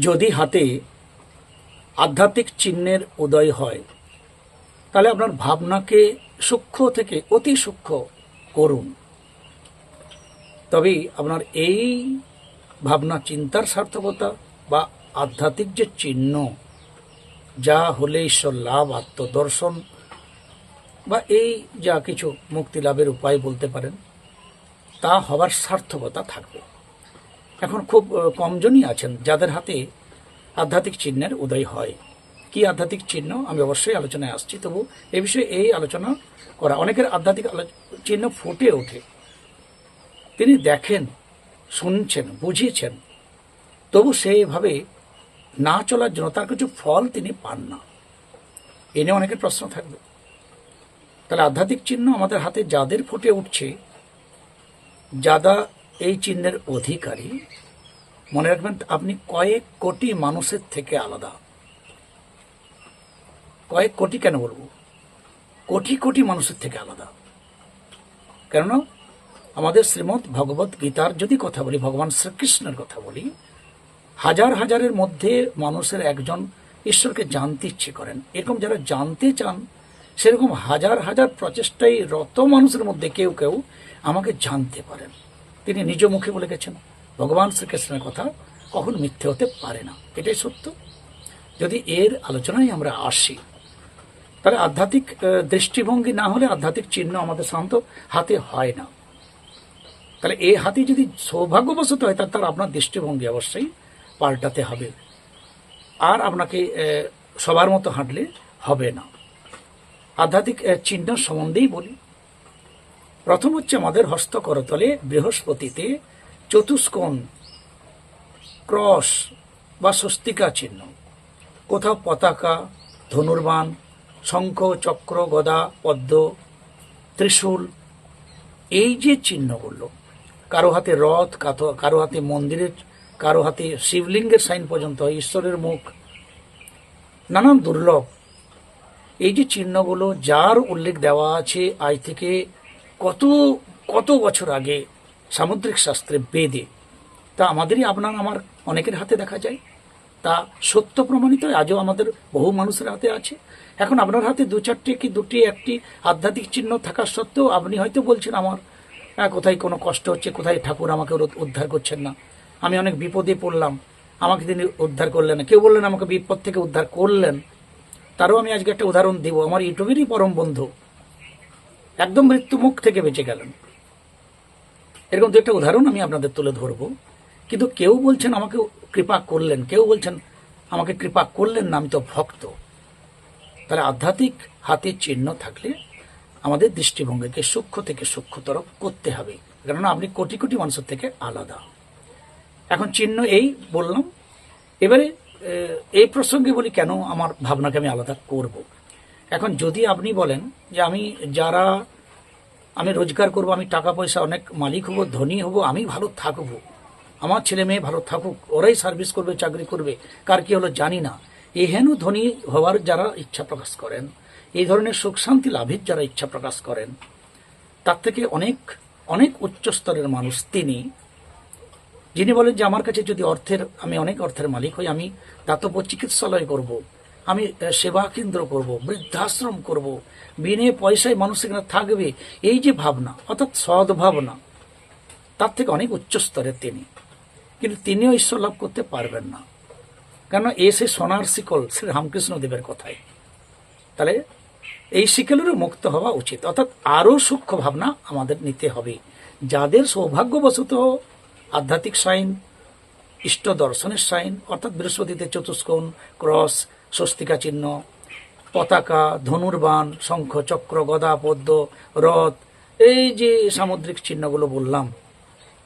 যদি হাতে আধ্যাত্মিক চিহ্নের উদয় হয়, তাহলে আপনার ভাবনাকে সূক্ষ্ম থেকে অতি সূক্ষ্ম করুন। তবে আপনার এই ভাবনা চিন্তার সার্থকতা বা আধ্যাত্মিক যে চিহ্ন, যা হলে ঈশ্বর লাভ, আত্মদর্শন বা এই যা কিছু মুক্তি লাভের উপায় বলতে পারেন, তা হবার সার্থকতা থাকবে। এখন খুব কমজনই আছেন, যাদের হাতে আধ্যাত্মিক চিহ্নের উদয় হয়। কি আধ্যাত্মিক চিহ্ন? আমি অবশ্যই আলোচনায় আসছি, তবু এ বিষয়ে এই আলোচনা করা। অনেকের আধ্যাত্মিক চিহ্ন ফুটে ওঠে। তিনি দেখেন, শুনছেন বুঝিয়েছেন তবু সেইভাবে না চলার জন্য তার কিছু ফল তিনি পান না। এ নিয়ে অনেকের প্রশ্ন থাকবে। তাহলে আধ্যাত্মিক চিহ্ন আমাদের হাতে যাদের ফুটে উঠছে, যাদা এই চিহ্নের অধিকারী, মনে রাখবেন, আপনি কয়েক কোটি মানুষের থেকে আলাদা। কয়েক কোটি কেন বলব? কোটি কোটি মানুষের থেকে আলাদা। কেননা, আমাদের শ্রীমৎ ভগবত গীতার যদি কথা বলি, ভগবান শ্রীকৃষ্ণের কথা বলি, হাজার হাজারের মধ্যে মানুষের একজন ঈশ্বরকে জানতে ইচ্ছে করেন। এরকম যারা জানতে চান, সেরকম হাজার হাজার প্রচেষ্টায় রত মানুষের মধ্যে কেউ কেউ আমাকে জানতে পারেন। তিনি নিজ মুখে বলে গেছেন, ভগবান শ্রীকৃষ্ণের কথা কখন মিথ্যে হতে পারে না। এটাই সত্য। যদি এর আলোচনায় আমরা আসি, তাহলে আধ্যাত্মিক দৃষ্টিভঙ্গি না হলে আধ্যাত্মিক চিহ্ন আমাদের সাধারণত হাতে হয় না। তাহলে এই হাতে যদি সৌভাগ্যবশত হয় তার তার আপনার দৃষ্টিভঙ্গি অবশ্যই পাল্টাতে হবে। আর আপনাকে সবার মতো হাঁটলে হবে না। আধ্যাত্মিক চিহ্ন সম্বন্ধেই বলি। প্রথম হচ্ছে আমাদের হস্ত করতলে বৃহস্পতিতে চতুষ্কোণ, ক্রস বা স্বস্তিকা চিহ্ন। কোথাও পতাকা, ধনুর্বাণ, শঙ্খ, চক্র, গদা, পদ্ম, ত্রিশূল, এই যে চিহ্নগুলো, কারও হাতে রথ কারও হাতে মন্দিরের, কারও হাতে শিবলিঙ্গের সাইন পর্যন্ত, ঈশ্বরের মুখ, নানান দুর্লভ। এই যে চিহ্নগুলো, যার উল্লেখ দেওয়া আছে আজ থেকে কত কত বছর আগে সামুদ্রিক শাস্ত্রে বেদে, তা আমাদেরই আপনার আমার অনেকের হাতে দেখা যায়। তা সত্য প্রমাণিত, আজও আমাদের বহু মানুষের হাতে আছে। এখন আপনার হাতে দু চারটে কি দুটি, একটি আধ্যাত্মিক চিহ্ন থাকা সত্ত্বেও আপনি হয়তো বলছেন আমার কোথায় কোনো কষ্ট হচ্ছে, কোথায় ঠাকুর আমাকে উদ্ধার করছেন না? আমি অনেক বিপদে পড়লাম, আমাকে তিনি উদ্ধার করলেন না। কেউ বললেন, আমাকে বিপদ থেকে উদ্ধার করলেন। তারও আমি আজকে একটা উদাহরণ দিব। আমার ইউটিউবেরই পরম বন্ধু একদম মৃত্যু মুখ থেকে বেঁচে গেলেন। এরকম দু একটা উদাহরণ আমি আপনাদের তুলে ধরবো। কিন্তু কেউ বলছেন আমাকে কৃপা করলেন, কেউ বলছেন আমাকে কৃপা করলেন না, আমি তো ভক্ত। তাহলে আধ্যাত্মিক হাতে চিহ্ন থাকলে আমাদের দৃষ্টিভঙ্গিকে সূক্ষ্ম থেকে সূক্ষ্মতর করতে হবে। কেননা আপনি কোটি কোটি মানুষের থেকে আলাদা। এখন চিহ্ন এই বললাম। এবারে এই প্রসঙ্গে বলি কেন আমার ভাবনাকে আমি আলাদা করব। এখন যদি আপনি বলেন যে আমি যারা আমি রোজগার করব, আমি টাকা পয়সা অনেক মালিক হব, ধনী হব, আমি ভালো থাকব, আমার ছেলে মেয়ে ভালো থাকুক, ওরাই সার্ভিস করবে, চাকরি করবে, কার কি হলো জানি না এহেন ধনী হওয়ার যারা ইচ্ছা প্রকাশ করেন, এই ধরনের সুখ শান্তি লাভের যারা ইচ্ছা প্রকাশ করেন, তার থেকে অনেক অনেক উচ্চ স্তরের মানুষ তিনি, যিনি বলেন যে আমার কাছে যদি অর্থের, আমি অনেক অর্থের মালিক হই, আমি দাতব্য চিকিৎসালয় করব। আমি সেবা কেন্দ্র করব, বৃদ্ধাশ্রম করব, বিনে পয়সায় মানুষ এখানে থাকবে, এই যে ভাবনা, অর্থাৎ সদ্ভাবনা, তার থেকে অনেক উচ্চ স্তরের তিনি। কিন্তু তিনিও ঈশ্বর লাভ করতে পারবেন না। কেন? এ সে সোনার শিকল, শ্রী রামকৃষ্ণ দেবের কথায়। তাহলে এই শিকলেরও মুক্ত হওয়া উচিত। অর্থাৎ আরও সূক্ষ্ম ভাবনা আমাদের নিতে হবে। যাদের সৌভাগ্যবশত আধ্যাত্মিক সাইন, ইষ্ট দর্শনের সাইন, অর্থাৎ বৃহস্পতিতে চতুষ্কোণ, ক্রস স্বস্তিকা চিহ্ন, পতাকা, ধনুর্বাণ, শঙ্খ, চক্র, গদা, পদ্ম, রথ, এই যে সামুদ্রিক চিহ্নগুলো বললাম,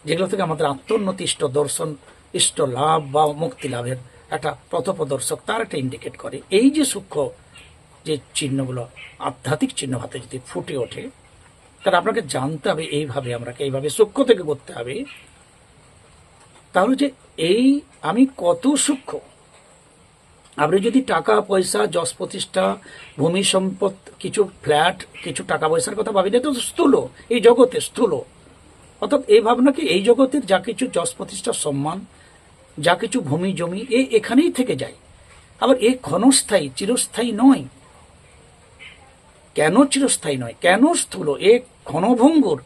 যেগুলো থেকে আমাদের আত্মোন্নতি ইষ্ট দর্শন, ইষ্ট লাভ বা মুক্তি লাভের একটা পথপ্রদর্শক, তার একটা ইন্ডিকেট করে। এই যে সূক্ষ্ম যে চিহ্নগুলো, আধ্যাত্মিক চিহ্ন হাতে যদি ফুটে ওঠে, তাহলে আপনাকে জানতে হবে এইভাবে আমরাকে এইভাবে সূক্ষ্ম থেকে করতে হবে। তাহলে যে এই আমি কত সূক্ষ্ম আপনি যদি টাকা, পয়সা, যশ প্রতিষ্ঠা, ভূমি সম্পদ, কিছু ফ্ল্যাট, কিছু টাকা পয়সার কথা ভাবি তো স্থূল, এই জগতে স্থূল। অর্থাৎ এই ভাবনাকে এই জগতের যা কিছু যশ প্রতিষ্ঠা, সম্মান, যা কিছু ভূমি, জমি, এ এখানেই থেকে যায়। আবার এ ক্ষণস্থায়ী, চিরস্থায়ী নয়। কেন চিরস্থায়ী নয়? কেন স্থূল? এ ক্ষণভঙ্গুর।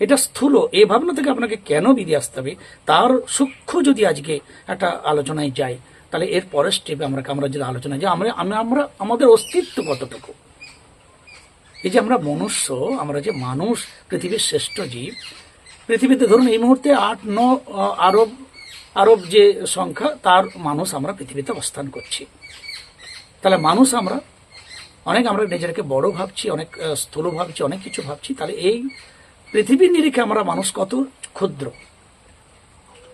এটা স্থূল। এই ভাবনা থেকে আপনাকে কেন বেরিয়ে আসতে হবে? তার সূক্ষ্ম যদি আজকে একটা আলোচনায় যাই তাহলে এর পরের স্টেপে আমরা আমরা যদি আলোচনায় যে আমরা আমরা আমাদের অস্তিত্ব কতটুকু? এই যে আমরা মনুষ্য, আমরা যে মানুষ, পৃথিবীর শ্রেষ্ঠ জীব, পৃথিবীতে ধরুন এই মুহূর্তে আট, ন আরব আরব যে সংখ্যা, তার মানুষ আমরা পৃথিবীতে অবস্থান করছি। তাহলে মানুষ আমরা, অনেক আমরা নিজেদেরকে বড় ভাবছি, অনেক স্থূল ভাবছি, অনেক কিছু ভাবছি, তাহলে এই পৃথিবীর নিরিখে আমরা মানুষ কত ক্ষুদ্র?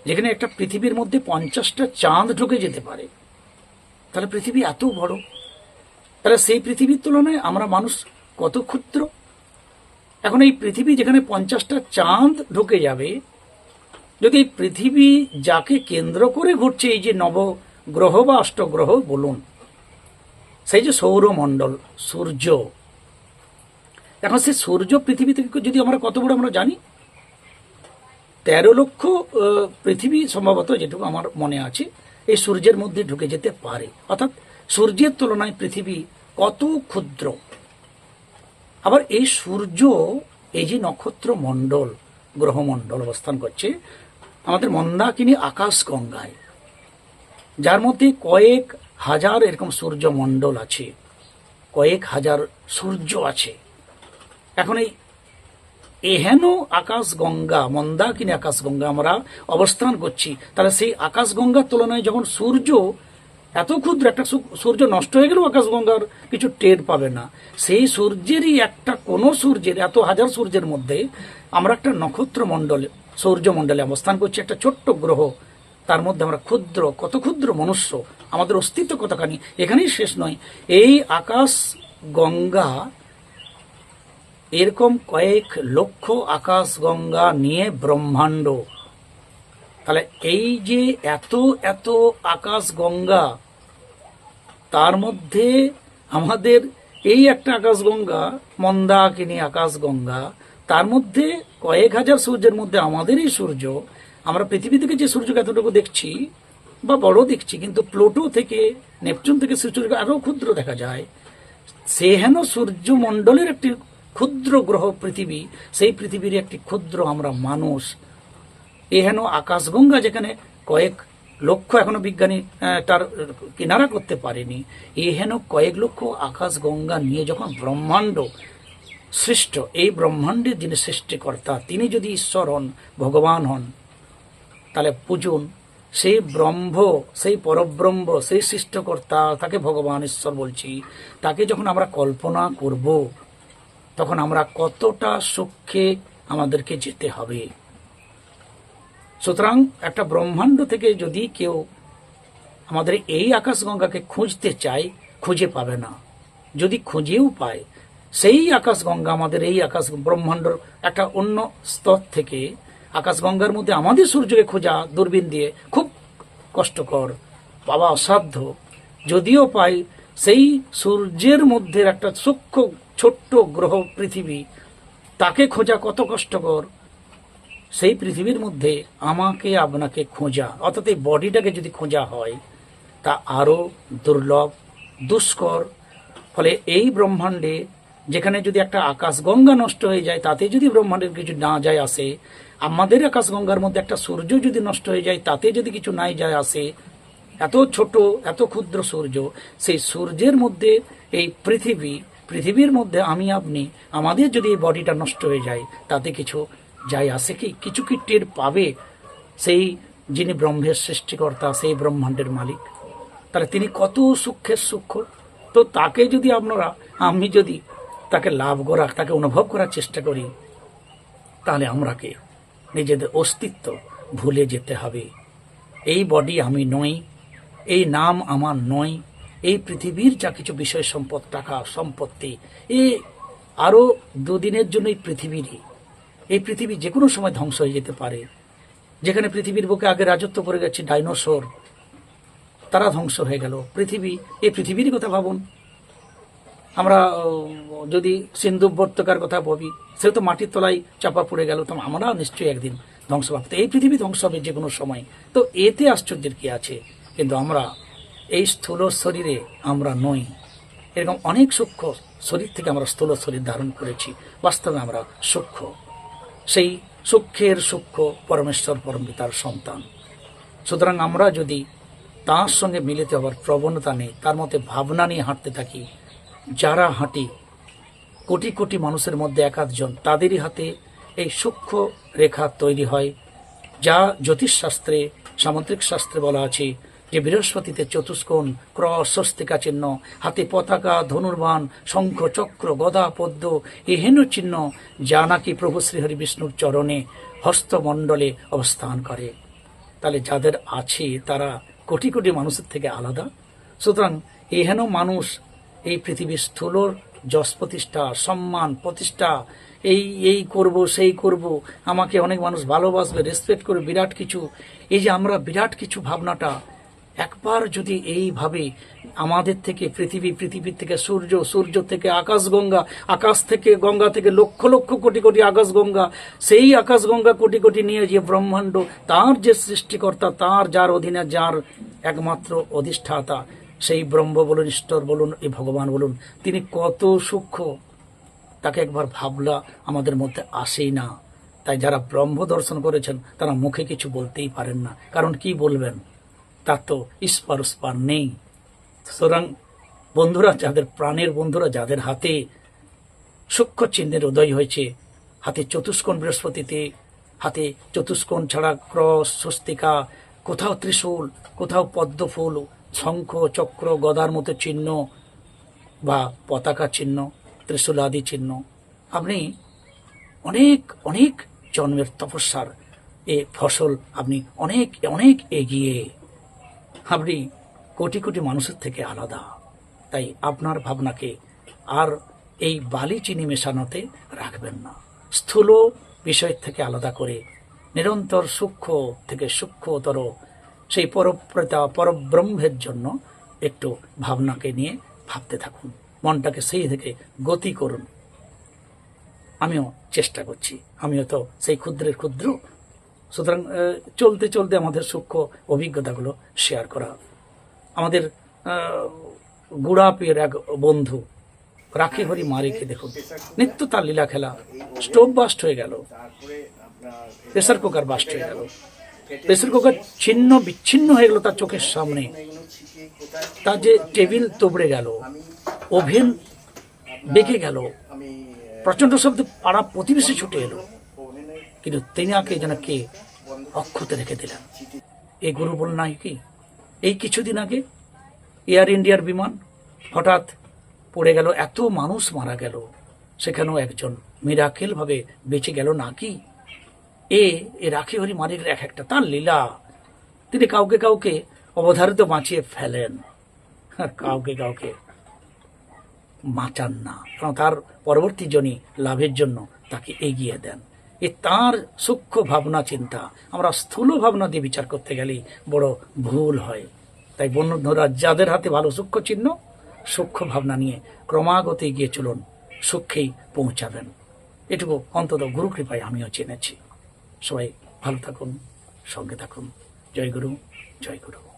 যেখানে একটা পৃথিবীর মধ্যে পঞ্চাশটা চাঁদ ঢুকে যেতে পারে। তাহলে পৃথিবী এত বড়। তাহলে সেই পৃথিবীর তুলনায় আমরা মানুষ কত ক্ষুদ্র? এখন এই পৃথিবী যেখানে পঞ্চাশটা চাঁদ ঢুকে যাবে, যদি পৃথিবী যাকে কেন্দ্র করে ঘুরছে, এই যে নবগ্রহ বা অষ্টগ্রহ বলুন, সেই যে সৌরমণ্ডল, সূর্য, এখন সেই সূর্য পৃথিবী থেকে যদি আমরা কত বড় আমরা জানি? তেরো লক্ষ পৃথিবী সম্ভবত যেটুকু আমার মনে আছে, এই সূর্যের মধ্যে ঢুকে যেতে পারে। অর্থাৎ সূর্যের তুলনায় পৃথিবী কত ক্ষুদ্র। আবার এই সূর্য, এই যে নক্ষত্র মণ্ডল গ্রহমণ্ডল অবস্থান করছে, আমাদের মন্দাকিনী আকাশ গঙ্গায় যার মধ্যে কয়েক হাজার এরকম সূর্য মণ্ডল আছে, কয়েক হাজার সূর্য আছে। এখন এই এহেন আকাশ গঙ্গা মন্দাকিনী আকাশ গঙ্গা আমরা অবস্থান করছি। তাহলে সেই আকাশ গঙ্গার তুলনায় যখন সূর্য, এত ক্ষুদ্র একটা সূর্য নষ্ট হয়ে গেলেও আকাশ গঙ্গার কিছু টের পাবে না। সেই সূর্যেরই একটা, কোন সূর্যের, এত হাজার সূর্যের মধ্যে আমরা একটা নক্ষত্র মণ্ডলে, সূর্য মণ্ডলে অবস্থান করছি। একটা ছোট্ট গ্রহ, তার মধ্যে আমরা ক্ষুদ্র, কত ক্ষুদ্র মনুষ্য, আমাদের অস্তিত্ব কতখানি, এখানেই শেষ নয়। এই আকাশ গঙ্গা এরকম কয়েক লক্ষ আকাশ গঙ্গা নিয়ে ব্রহ্মাণ্ড। তাহলে এই যে এত এত আকাশ গঙ্গা তার মধ্যে আমাদের এই একটা আকাশ গঙ্গা মন্দাকিনী আকাশ গঙ্গা তার মধ্যে কয়েক হাজার সূর্যের মধ্যে আমাদেরই সূর্য। আমরা পৃথিবী থেকে যে সূর্যকে এতটুকু দেখছি বা বড় দেখছি, কিন্তু প্লুটো থেকে, নেপচুন থেকে সূর্যকে আরও ক্ষুদ্র দেখা যায়। সে হেন সূর্যমণ্ডলের একটি ক্ষুদ্র গ্রহ পৃথিবী, সেই পৃথিবীর একটি ক্ষুদ্র আমরা মানুষ। এহেন আকাশগঙ্গা যেখানে কয়েক লক্ষ এখনও বিজ্ঞানী তার কিনারা করতে পারেনি। এহেন কয়েক লক্ষ আকাশগঙ্গা নিয়ে যখন ব্রহ্মাণ্ড সৃষ্ট, এই ব্রহ্মাণ্ডের যিনি সৃষ্টিকর্তা, তিনি যদি ঈশ্বর হন, ভগবান হন, তাহলে পুজুন, সেই ব্রহ্ম, সেই পরব্রহ্ম, সেই সৃষ্টকর্তা, তাকে ভগবান ঈশ্বর বলছি, তাকে যখন আমরা কল্পনা করব তখন আমরা কতটা সুখে আমাদেরকে যেতে হবে। সুতরাং একটা ব্রহ্মাণ্ড থেকে যদি কেউ আমাদের এই আকাশগঙ্গাকে খুঁজতে চায়, খুঁজে পাবে না। যদি খুঁজেও পায়, সেই আকাশগঙ্গা আমাদের এই আকাশ ব্রহ্মাণ্ডর একটা অন্য স্তর থেকে, আকাশগঙ্গার মধ্যে আমাদের সূর্যকে খোঁজা দূরবীন দিয়ে খুব কষ্টকর, পাওয়া অসাধ্য। যদিও পাই, সেই সূর্যের মধ্যে একটা সূক্ষ্ম ছোট্ট গ্রহ পৃথিবী, তাকে খোঁজা কত কষ্টকর? সেই পৃথিবীর মধ্যে আমাকে আপনাকে খোঁজা, অর্থাৎ এই বডিটাকে যদি খোঁজা হয়, তা আরও দুর্লভ, দুষ্কর। ফলে এই ব্রহ্মাণ্ডে যেখানে যদি একটা আকাশগঙ্গা নষ্ট হয়ে যায়, তাতে যদি ব্রহ্মাণ্ডের কিছু না যায় আসে, আমাদের আকাশগঙ্গার মধ্যে একটা সূর্য যদি নষ্ট হয়ে যায়, তাতে যদি কিছু নাই যায় আসে, এত ছোট, এত ক্ষুদ্র সূর্য, সেই সূর্যের মধ্যে এই পৃথিবী পৃথিবীর মধ্যে আমি, আপনি, আমাদের যদি এই বডিটা নষ্ট হয়ে যায়, তাতে কিছু যাই আসে কি? কিছু কি টের পাবে সেই যিনি ব্রহ্মের সৃষ্টিকর্তা, সেই ব্রহ্মাণ্ডের মালিক? তাহলে তিনি কত সূক্ষ্মের সূক্ষ্ম তো তাকে যদি আপনারা, আমি যদি তাকে লাভ করা, তাকে অনুভব করার চেষ্টা করি, তাহলে আমরাকে নিজেদের অস্তিত্ব ভুলে যেতে হবে। এই বডি আমি নই, এই নাম আমার নয় এই পৃথিবীর যা কিছু বিষয় সম্পদ, টাকা, সম্পত্তি এ আরও দুদিনের জন্য এই পৃথিবীরই। এই পৃথিবী যে কোনো সময় ধ্বংস হয়ে যেতে পারে। যেখানে পৃথিবীর বুকে আগে রাজত্ব করে গেছে ডাইনোসর, তারা ধ্বংস হয়ে গেল। পৃথিবী, এই পৃথিবীরই কথা ভাবুন। আমরা যদি সিন্ধু উপত্যকার কথা ভাবি, সে তো মাটির তলায় চাপা পড়ে গেল, তো আমরা নিশ্চয়ই একদিন ধ্বংস পাবো তো এই পৃথিবী ধ্বংস হবে যে কোনো সময়। তো এতে আশ্চর্যের কি আছে? কিন্তু আমরা এই স্থূল শরীরে আমরা নই। এরকম অনেক সূক্ষ্ম শরীর থেকে আমরা স্থূল শরীর ধারণ করেছি। বাস্তবে আমরা সূক্ষ্ম। সেই সূক্ষ্মের সূক্ষ্ম পরমেশ্বর পরমপিতার সন্তান। সুতরাং আমরা যদি তার সঙ্গে মিলিত হওয়ার প্রবণতা নেই, তার মধ্যে ভাবনা নিয়ে হাঁটতে থাকি, যারা হাঁটি, কোটি কোটি মানুষের মধ্যে এক আধজন, তাদেরই হাতে এই সূক্ষ্ম রেখা তৈরি হয়, যা জ্যোতিষশাস্ত্রে সামুদ্রিক শাস্ত্রে বলা আছে যে বৃহস্পতিতে চতুষ্কোণ ক্রস স্বস্তিকা চিহ্ন, হাতে পতাকা, ধনুর্বাণ, শঙ্খ চক্র, গদা পদ্ম এই হেন চিহ্ন যা নাকি প্রভু শ্রীহরি বিষ্ণুর চরণে হস্তমণ্ডলে অবস্থান করে। তাহলে যাদের আছে তারা কোটি কোটি মানুষের থেকে আলাদা। সুতরাং এহেন মানুষ, এই পৃথিবীর স্থূল যশ প্রতিষ্ঠা, সম্মান প্রতিষ্ঠা, এই এই করব, সেই করব, আমাকে অনেক মানুষ ভালোবাসবে রেসপেক্ট করবে, বিরাট কিছু। এই যে আমরা বিরাট কিছু ভাবনাটা একবার যদি এইভাবে আমাদের থেকে পৃথিবী, পৃথিবীর থেকে সূর্য সূর্য থেকে আকাশ গঙ্গা, আকাশ থেকে গঙ্গা থেকে লক্ষ লক্ষ কোটি কোটি আকাশ গঙ্গা, সেই আকাশ গঙ্গা কোটি কোটি নিয়ে যে ব্রহ্মাণ্ড, তার যে সৃষ্টিকর্তা, তার যার অধীনে যার একমাত্র অধিষ্ঠাতা, সেই ব্রহ্ম বলুন, ঈশ্বর বলুন, এই ভগবান বলুন, তিনি কত সূক্ষ্ম। তাকে একবার ভাবলা আমাদের মধ্যে আসেই না। তাই যারা ব্রহ্ম দর্শন করেছেন, তারা মুখে কিছু বলতেই পারেন না। কারণ কি বলবেন? তো ইস্পার উস্পার নেই। সুতরাং বন্ধুরা, যাদের প্রাণের বন্ধুরা, যাদের হাতে সূক্ষ্ম চিহ্নের উদয় হয়েছে, হাতে চতুষ্কোণ বৃহস্পতিতে, হাতে চতুষ্কোণ ছাড়া ক্রস, স্বস্তিকা, কোথাও ত্রিশূল, কোথাও পদ্মফুল, শঙ্খ, চক্র, গদার মতো চিহ্ন বা পতাকা চিহ্ন ত্রিশূল আদি চিহ্ন, আপনি অনেক অনেক জন্মের তপস্যার এ ফসল আপনি অনেক অনেক এগিয়ে। আপনি কোটি কোটি মানুষের থেকে আলাদা। তাই আপনার ভাবনাকে আর এই বালি চিনি মেশানোতে রাখবেন না। স্থূল বিষয় থেকে আলাদা করে, নিরন্তর সূক্ষ্ম থেকে সূক্ষ্মতর সেই পরপ্রতা, পরব্রহ্মের জন্য একটু ভাবনাকে নিয়ে ভাবতে থাকুন। মনটাকে সেই থেকে গতি করুন। আমিও চেষ্টা করছি। আমিও তো সেই ক্ষুদ্রের ক্ষুদ্র সুতরাং চলতে চলতে আমাদের সূক্ষ্ম অভিজ্ঞতাগুলো শেয়ার করা। আমাদের গুড়াপের এক বন্ধু, রাখি হরি মারিকে দেখুন। নিত্য তার লীলা খেলা। স্টোভ বাস্ট হয়ে গেল। প্রেসার কুকার বাস্ট হয়ে গেল। প্রেসার কুকার ছিন্ন, বিচ্ছিন্ন হয়ে গেল তার চোখের সামনে। তার যে টেবিল তোবড়ে গেল, ওভেন বেঁকে গেল। প্রচণ্ড শব্দ পাড়া প্রতিবেশী ছুটে এলো। কিন্তু তেনাকে যেন কে? অক্ষত রেখে দিলেন। এই গুরু বল নাই কি? এই কিছুদিন আগে এয়ার ইন্ডিয়ার বিমান হঠাৎ পড়ে গেল, এত মানুষ মারা গেল, সেখানেও একজন মিরাকেল ভাবে বেঁচে গেল নাকি এ এ রাখি হরি মারির এক একটা, তার লীলা। তিনি কাউকে কাউকে অবধারিত বাঁচিয়ে ফেলেন, আর কাউকে কাউকে বাঁচান না। কারণ তার পরবর্তী জনই লাভের জন্য তাকে এগিয়ে দেন। এ তার সূক্ষ্ম ভাবনা চিন্তা। আমরা স্থূল ভাবনা দিয়ে বিচার করতে গেলেই বড় ভুল হয়। তাই বন্ধুরা যাদের হাতে ভালো সূক্ষ্ম চিহ্ন, সূক্ষ্ম ভাবনা নিয়ে ক্রমাগত এগিয়ে চলুন সূক্ষ্মেই পৌঁছাবেন। এটুকু অন্তত গুরু কৃপায় আমিও জেনেছি। সবাই ভালো থাকুন, সঙ্গে থাকুন। জয় গুরু জয় গুরু।